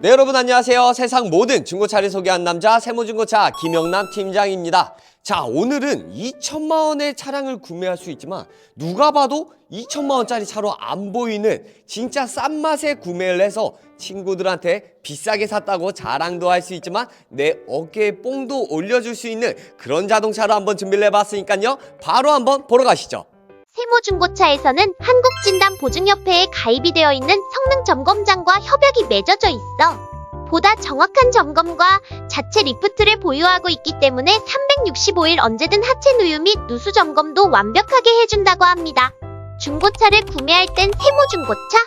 네 여러분 안녕하세요. 세상 모든 중고차를 소개한 남자 세모중고차 김영남 팀장입니다. 자 오늘은 2천만 원의 차량을 구매할 수 있지만 누가 봐도 2천만 원짜리 차로 안 보이는 진짜 싼 맛에 구매를 해서 친구들한테 비싸게 샀다고 자랑도 할 수 있지만 내 어깨에 뽕도 올려줄 수 있는 그런 자동차로 한번 준비를 해봤으니까요. 바로 한번 보러 가시죠 세모중고차에서는 한국진단보증협회에 가입이 되어 있는 성능점검장과 협약이 맺어져 있어. 보다 정확한 점검과 자체 리프트를 보유하고 있기 때문에 365일 언제든 하체 누유 및 누수 점검도 완벽하게 해준다고 합니다. 중고차를 구매할 땐 세모중고차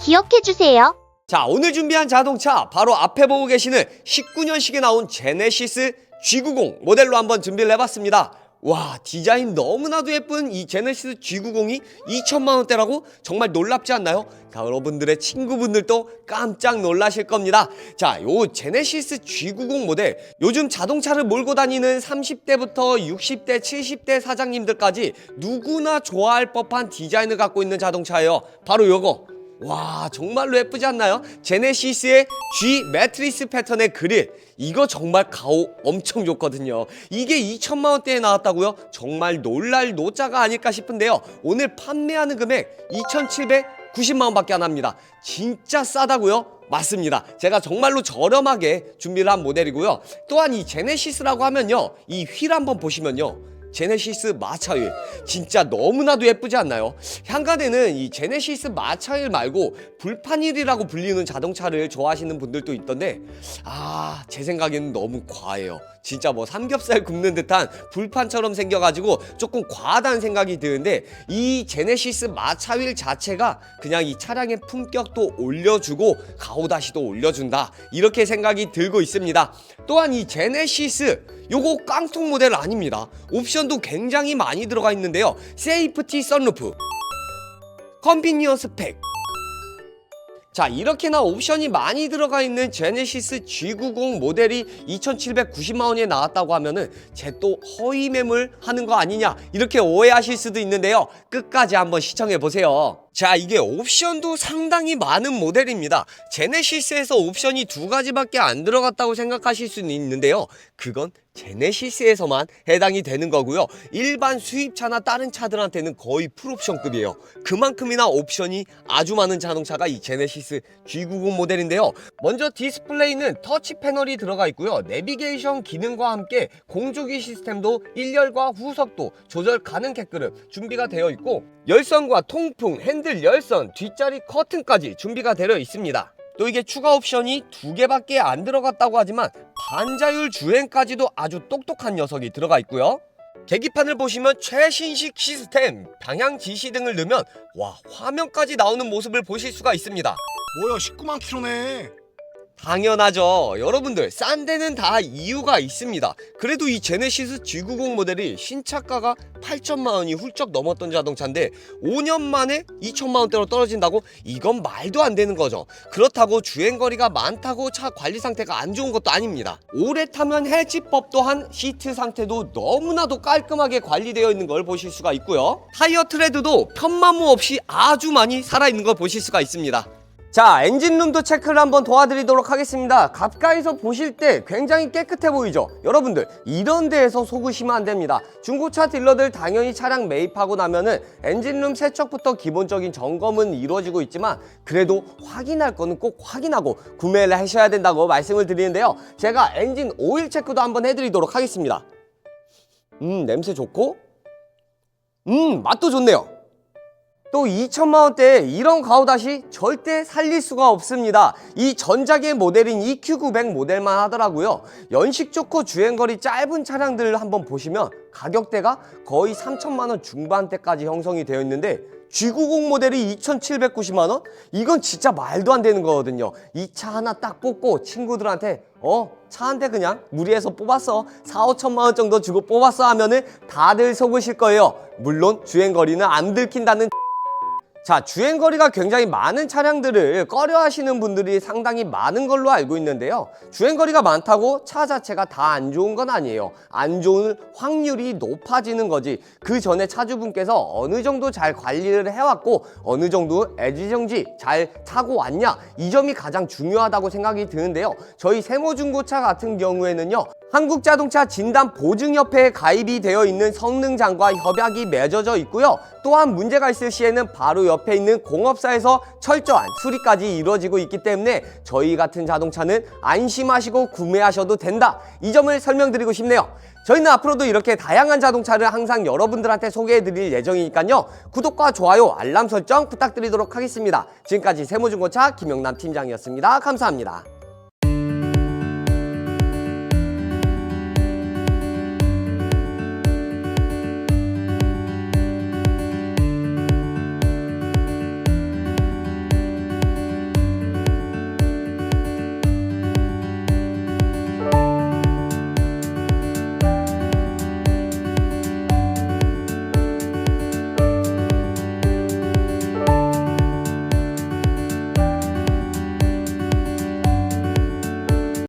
기억해주세요. 자, 오늘 준비한 자동차 바로 앞에 보고 계시는 19년식에 나온 제네시스 G90 모델로 한번 준비를 해봤습니다. 와, 디자인 너무나도 예쁜 이 제네시스 G90이 2천만 원대라고 정말 놀랍지 않나요? 자, 여러분들의 친구분들도 깜짝 놀라실 겁니다. 자, 요 제네시스 G90 모델 요즘 자동차를 몰고 다니는 30대부터 60대, 70대 사장님들까지 누구나 좋아할 법한 디자인을 갖고 있는 자동차예요. 바로 요거. 와 정말로 예쁘지 않나요? 제네시스의 G 매트리스 패턴의 그릴 이거 정말 가오 엄청 좋거든요 이게 2천만 원대에 나왔다고요? 정말 놀랄 노자가 아닐까 싶은데요 오늘 판매하는 금액 2,790만 원밖에 안 합니다 진짜 싸다고요? 맞습니다. 제가 정말로 저렴하게 준비를 한 모델이고요. 또한 이 제네시스라고 하면요. 이 휠 한번 보시면요. 제네시스 마차휠 진짜 너무나도 예쁘지 않나요? 향간에는 이 제네시스 마차휠 말고 불판휠이라고 불리는 자동차를 좋아하시는 분들도 있던데 아 제 생각에는 너무 과해요. 진짜 뭐 삼겹살 굽는 듯한 불판처럼 생겨가지고 조금 과하다는 생각이 드는데 이 제네시스 마차휠 자체가 그냥 이 차량의 품격도 올려주고 가오다시도 올려준다. 이렇게 생각이 들고 있습니다. 또한 이 제네시스 요거 깡통 모델 아닙니다. 옵션도 굉장히 많이 들어가 있는데요. 세이프티 썬루프 컨비니언스 팩. 자 이렇게나 옵션이 많이 들어가 있는 제네시스 G90 모델이 2,790만 원에 나왔다고 하면은 제 또 허위 매물 하는 거 아니냐 이렇게 오해하실 수도 있는데요. 끝까지 한번 시청해 보세요 자 이게 옵션도 상당히 많은 모델입니다. 제네시스에서 옵션이 두 가지밖에 안 들어갔다고 생각하실 수는 있는데요. 그건 제네시스에서만 해당이 되는 거고요. 일반 수입차나 다른 차들한테는 거의 풀옵션급이에요. 그만큼이나 옵션이 아주 많은 자동차가 이 제네시스 G90 모델인데요. 먼저 디스플레이는 터치 패널이 들어가 있고요. 내비게이션 기능과 함께 공조기 시스템도 1열과 후석도 조절 가능게끔 준비가 되어 있고 열선과 통풍, 핸들 열선, 뒷자리 커튼까지 준비가 되어 있습니다 또 이게 추가 옵션이 두 개밖에 안 들어갔다고 하지만 반자율 주행까지도 아주 똑똑한 녀석이 들어가 있고요. 계기판을 보시면 최신식 시스템 방향 지시 등을 넣으면 와 화면까지 나오는 모습을 보실 수가 있습니다. 뭐야 19만 킬로네 당연하죠. 여러분들 싼 데는 다 이유가 있습니다. 그래도 이 제네시스 G90 모델이 신차가가 8천만 원이 훌쩍 넘었던 자동차인데 5년 만에 2천만 원대로 떨어진다고 이건 말도 안 되는 거죠. 그렇다고 주행 거리가 많다고 차 관리 상태가 안 좋은 것도 아닙니다. 오래 타면 해지법 또한 시트 상태도 너무나도 깔끔하게 관리되어 있는 걸 보실 수가 있고요. 타이어 트레드도 편마모 없이 아주 많이 살아 있는 걸 보실 수가 있습니다. 자 엔진룸도 체크를 한번 도와드리도록 하겠습니다. 가까이서 보실 때 굉장히 깨끗해 보이죠? 여러분들 이런 데에서 속으시면 안 됩니다. 중고차 딜러들 당연히 차량 매입하고 나면은 엔진룸 세척부터 기본적인 점검은 이루어지고 있지만 그래도 확인할 거는 꼭 확인하고 구매를 하셔야 된다고 말씀을 드리는데요. 제가 엔진 오일 체크도 한번 해드리도록 하겠습니다. 음 냄새 좋고? 음 맛도 좋네요 또 2천만 원대에 이런 가오다시 절대 살릴 수가 없습니다. 이 전작의 모델인 EQ900 모델만 하더라고요. 연식 좋고 주행거리 짧은 차량들을 한번 보시면 가격대가 거의 3천만 원 중반대까지 형성이 되어 있는데 G90 모델이 2,790만 원? 이건 진짜 말도 안 되는 거거든요. 이 차 하나 딱 뽑고 친구들한테 어, 차 한 대 그냥 무리해서 뽑았어. 4, 5천만 원 정도 주고 뽑았어 하면은 다들 속으실 거예요. 물론 주행거리는 안 들킨다는 자, 주행거리가 굉장히 많은 차량들을 꺼려 하시는 분들이 상당히 많은 걸로 알고 있는데요. 주행거리가 많다고 차 자체가 다 안 좋은 건 아니에요. 안 좋은 확률이 높아지는 거지. 그 전에 차주분께서 어느 정도 잘 관리를 해왔고, 어느 정도 애지정지 잘 타고 왔냐. 이 점이 가장 중요하다고 생각이 드는데요. 저희 세모중고차 같은 경우에는요. 한국자동차 진단보증협회에 가입이 되어 있는 성능장과 협약이 맺어져 있고요. 또한 문제가 있을 시에는 바로 옆에 있는 공업사에서 철저한 수리까지 이루어지고 있기 때문에 저희 같은 자동차는 안심하시고 구매하셔도 된다. 이 점을 설명드리고 싶네요. 저희는 앞으로도 이렇게 다양한 자동차를 항상 여러분들한테 소개해 드릴 예정이니까요. 구독과 좋아요, 알람 설정 부탁드리도록 하겠습니다. 지금까지 세모중고차 김영남 팀장이었습니다. 감사합니다.